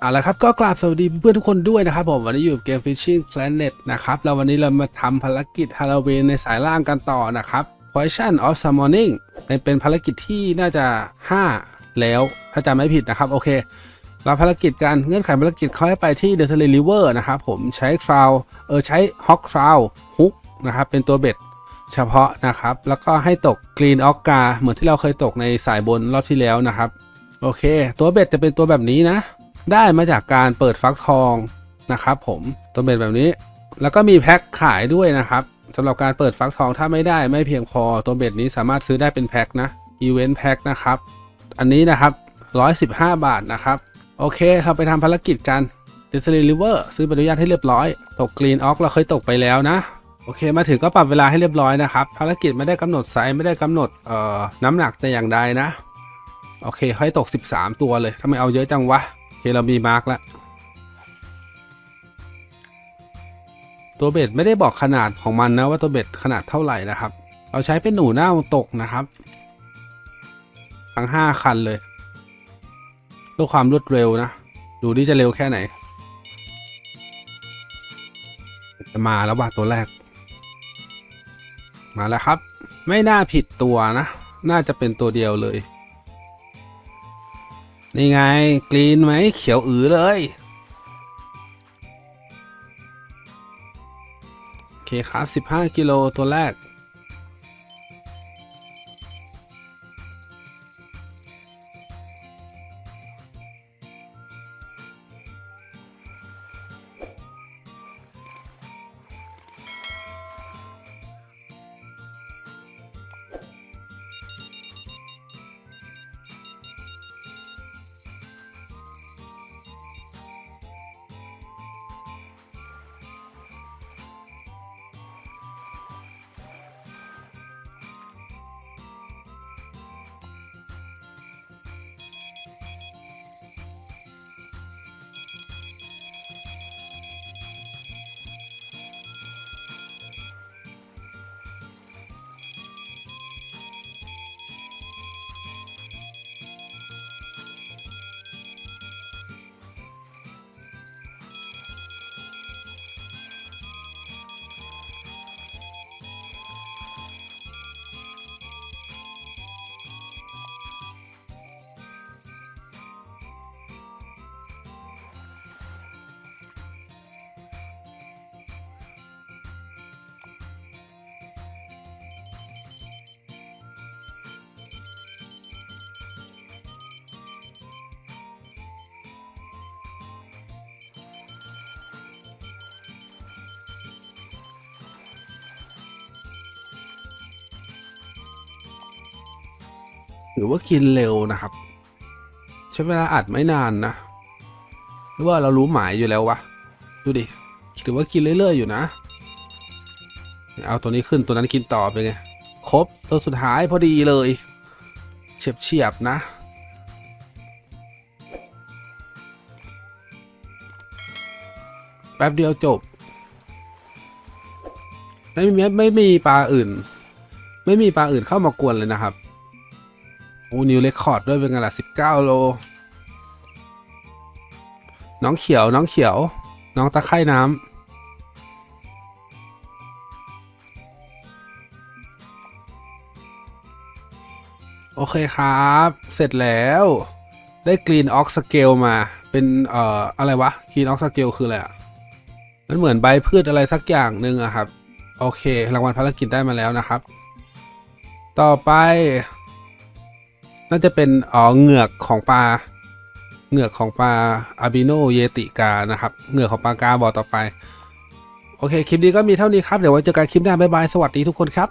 เอาละครับก็กราบสวัสดีเพื่อนทุกคนด้วยนะครับผมวันนี้อยู่เกม Fishing Planet นะครับแล้ววันนี้เรามาทำภารกิจฮาโลวีนในสายล่างกันต่อนะครับ Poison of Summoning เป็นเป็นภารกิจที่น่าจะ 5 แล้วถ้าจำไม่ผิดนะครับ โอเคเราภารกิจการเงื่อนไขภารกิจเขาให้ไปที่ The t e l River นะครับผมใช้ฟาวเออใช้ Hawk f o w ฮุกนะครับเป็นตัวเบ็ดเฉพาะนะครับ แล้วก็ให้ตก Green o c k a เหมือนที่เราเคยตกในสายบนรอบที่แล้วนะครับ โอเค ตัวเบ็ดจะเป็นตัวแบบนี้นะ ได้มาจากการเปิดฟักทองนะครับผมตัวเบ็ดแบบนี้ แล้วก็มีแพ็คขายด้วยนะครับสำหรับการเปิดฟักทองถ้าไม่ได้ไม่เพียงพอตัวเบ็ดนี้สามารถซื้อได้เป็นแพ็คนะอีเวนต์แพ็คนะครับอันนี้นะครับ 115 บาทนะครับ โอเคเราไปทำภารกิจกันเดซ l ีริเวอร์ซื้อใบอนุญาตให้เรียบร้อย ตกกรีนออกเราเคยตกไปแล้วนะ โอเคมาถึงก็ปรับเวลาให้เรียบร้อยนะครับ ภารกิจไม่ได้กำหนดไซส์ไม่ได้กำหนดเอ่อน้ำหนักแต่อย่างใดนะ โอเคให้ตก 13 ตัวเลยทำไมเอาเยอะจังวะ เคเรามีมาร์กแล้วตัวเบ็ดไม่ได้บอกขนาดของมันนะว่าตัวเบ็ดขนาดเท่าไหร่นะครับ เราใช้เป็นหนูเน่าตกนะครับ ทั้ง 5 คันเลยเพื่อความรวดเร็วนะ ดูดิจะเร็วแค่ไหน จะมาแล้วว่ะตัวแรก มาแล้วครับ ไม่น่าผิดตัวนะ น่าจะเป็นตัวเดียวเลย นี่ไง กรีนไหมเขียวอือเลย โอเคครับ 15 กิโลตัวแรก หรือว่ากินเร็วนะครับ ใช้เวลาอัดไม่นานนะหรือว่าเรารู้หมายอยู่แล้ววะดูดิถือว่ากินเรื่อยๆอยู่นะ เอาตัวนี้ขึ้นตัวนั้นกินต่อไปไงครบตัวสุดท้ายพอดีเลยเฉียบเฉียบๆนะ แป๊บเดียวจบ ไม่มีไม่มีปลาอื่น ไม่มีปลาอื่นเข้ามากวนเลยนะครับ โอ้นิวเรคคอร์ดด้วยเป็นไงล่ะสิบเก้าโล น้องเขียวน้องเขียว น้องตะไคร่น้ำ โอเคครับ เสร็จแล้วได้กรีนออกสเกลมา เป็น เอ่อ อะไรวะกรีนออกสเกลคืออะไรอะ มันเหมือนใบพืชอะไรสักอย่างหนึ่งอะครับ โอเค รางวัลภารกิจได้มาแล้วนะครับ ต่อไป น่าจะเป็นอ๋อเหงือกของปลาเหงือกของปลาอาบิโนเยติกานะครับเหงือกของปลากาบอกต่อไป โอเค คลิปนี้ก็มีเท่านี้ครับ เดี๋ยวไว้เจอกันคลิปหน้าบ๊ายบาย สวัสดีทุกคนครับ